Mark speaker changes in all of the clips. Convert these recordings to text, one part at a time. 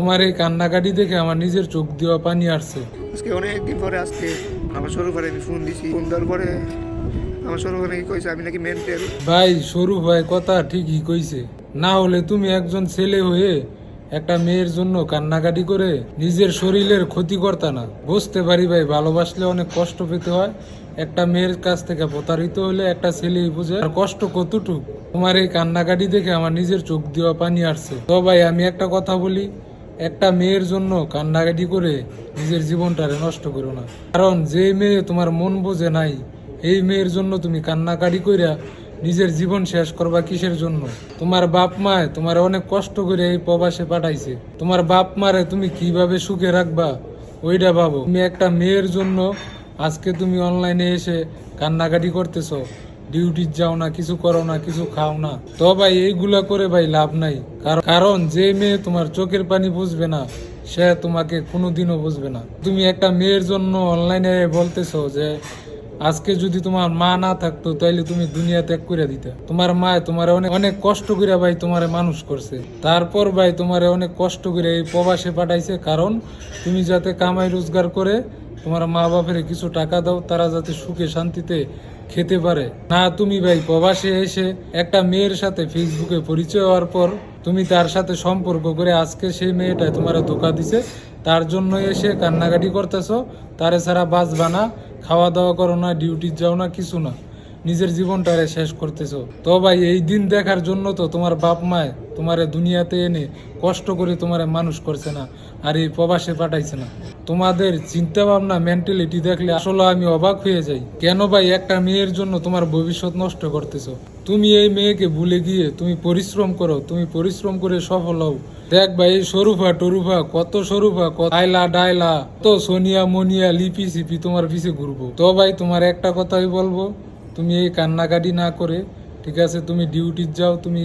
Speaker 1: তোমার এই কান্নাকাটি দেখে আমার নিজের চোখ দেওয়া পানি আসছে।
Speaker 2: আজকে অনেকদিন পরে আজকে আমার সরু আমি ফোন দিছি। ফোন দেওয়ার পরে আমার সরু করে কইছে আমি নাকি মেন্টাল
Speaker 1: ভাই সরু ভাই কথা ঠিকই কইছে। না হলে তুমি একজন ছেলে হয়ে একটা মেয়ের জন্য কান্নাকাটি করে নিজের শরীরের ক্ষতি করতা না। বুঝতে পারি ভাই ভালোবাসলে অনেক কষ্ট পেতে হয়। একটা মেয়ের কাছ থেকে প্রতারিত হলে একটা ছেলেই বুঝে। আর কষ্ট কতটুক? তোমার এই কান্নাকাটি দেখে আমার নিজের চোখ দেওয়া পানি আসছে। তো ভাই আমি একটা কথা বলি। একটা মেয়ের জন্য কান্নাকাটি করে নিজের জীবনটারে নষ্ট করো না। কারণ যে মেয়ে তোমার মন বোঝে নাই, এই মেয়ের জন্য তুমি কান্নাকাটি করিয়া নিজের জীবন শেষ করবা কিসের জন্য? তোমার বাপ মায় তোমার অনেক কষ্ট করে এই প্রবাসে পাঠাইছে। তোমার বাপ মারে তুমি কীভাবে সুখে রাখবা? ওইটা ভাবো। তুমি একটা মেয়ের জন্য আজকে তুমি অনলাইনে এসে কান্নাকাটি করতেছো। ডিউটি যাও না, কিছু করো না, কিছু খাও না। তো ভাই, এইগুলা করে ভাই লাভ নাই। কারণ যে মেয়ে তোমার চোখের পানি বুঝবে না, সে তোমাকে কোনোদিনও বুঝবে না। তুমি একটা মেয়ের জন্য অনলাইনে বলতেছো যে, আজকে যদি তোমার মা না থাকতো, তাইলে তুমি দুনিয়া ত্যাগ করে দিতে। তোমার মা তোমার অনেক অনেক কষ্ট করে ভাই তোমারে মানুষ করছে। তারপর ভাই তোমারে অনেক কষ্ট করে এই প্রবাসে পাঠাইছে। কারণ তুমি যাতে কামাই রোজগার করে তোমার মা বাপের কিছু টাকা দাও, তারা যাতে সুখে শান্তিতে খেতে পারে। না, তুমি ভাই, প্রবাসে এসে একটা মেয়ের সাথে ফেসবুকে পরিচয় হওয়ার পর তুমি তার সাথে সম্পর্ক করে আজকে সেই মেয়েটা তোমার ধোকা দিছে। তার জন্য এসে কান্নাকাটি করতেছো। তারে ছাড়া বাঁচবা না খাওয়া দাওয়া করো না ডিউটি যাও না, কিছু না। নিজের জীবনটারে শেষ করতেছো। তো ভাই, এই দিন দেখার জন্য তো তোমার বাপ মায় তোমারে দুনিয়াতে এনে কষ্ট করে তোমারে মানুষ করছে না, আর এই প্রবাসে পাঠাইছে না। তোমাদের চিন্তা ভাবনা মেন্টালিটি দেখলে আসলে আমি অবাক হয়ে যাই। কেন ভাই একটা মেয়ের জন্য তোমার ভবিষ্যৎ নষ্ট করতেছো? তুমি এই মেয়েকে ভুলে গিয়ে তুমি পরিশ্রম করো, তুমি পরিশ্রম করে সফল হও। দেখ ভাই এই সরুফা টরুফা কত সরুফা কত আইলা ডাইলা কত সোনিয়া, মনিয়া, লিপি, সিপি তোমার পিছে ঘুরবো। তো ভাই, তোমার একটা কথাই বলব, তুমি এই কান্নাকাটি না করে, ঠিক আছে, তুমি ডিউটি যাও, তুমি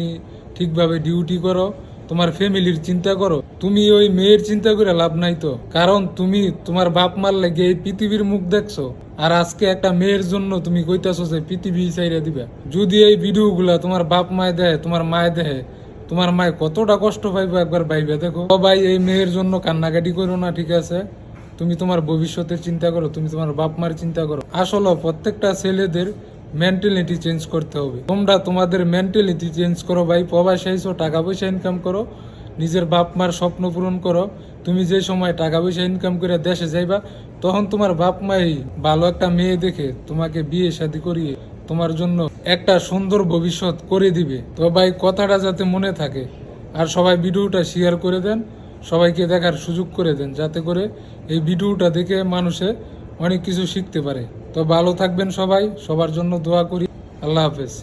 Speaker 1: ঠিকভাবে ডিউটি করো। তোমার ফ্যামিলির চিন্তা করো। তুমি ওই মেয়ের চিন্তা করে লাভ নাই তো। কারণ তুমি তোমার বাপ মার লাগে এই পৃথিবীর মুখ দেখছ। আর আজকে একটা মেয়ের জন্য তুমি কইতাছো যে পৃথিবী চাইরা দিবা। যদি এই ভিডিওগুলা তোমার বাপ মায় দেয়, তোমার মায় দেয় তোমার মায় কতটা কষ্ট পাইবে একবার ভাইবে দেখো। ভাই এই মেয়ের জন্য কান্নাকাটি করো না, ঠিক আছে? তুমি তোমার ভবিষ্যতের চিন্তা করো, তুমি তোমার বাপ মার চিন্তা করো। আসলে প্রত্যেকটা ছেলেদের মেন্টালিটি চেঞ্জ করতে হবে। তোমরা তোমাদের মেন্টালিটি চেঞ্জ করো ভাই প্রবাসে আইসো টাকা পয়সা ইনকাম করো, নিজের বাপ মার স্বপ্ন পূরণ করো, তুমি যে সময় টাকা পয়সা ইনকাম করে দেশে যাইবা, তখন তোমার বাপ মাই ভালো একটা মেয়ে দেখে তোমাকে বিয়ে শাদী করিয়ে তোমার জন্য একটা সুন্দর ভবিষ্যৎ করে দিবে। তো ভাই, কথাটা যাতে মনে থাকে, আর সবাই ভিডিওটা শেয়ার করে দেন, সবাইকে দেখার সুযোগ করে দেন, যাতে করে এই ভিডিওটা দেখে মানুষে অনেক কিছু শিখতে পারে। তো ভালো থাকবেন সবাই সবার জন্য দোয়া করি। আল্লাহ হাফেজ।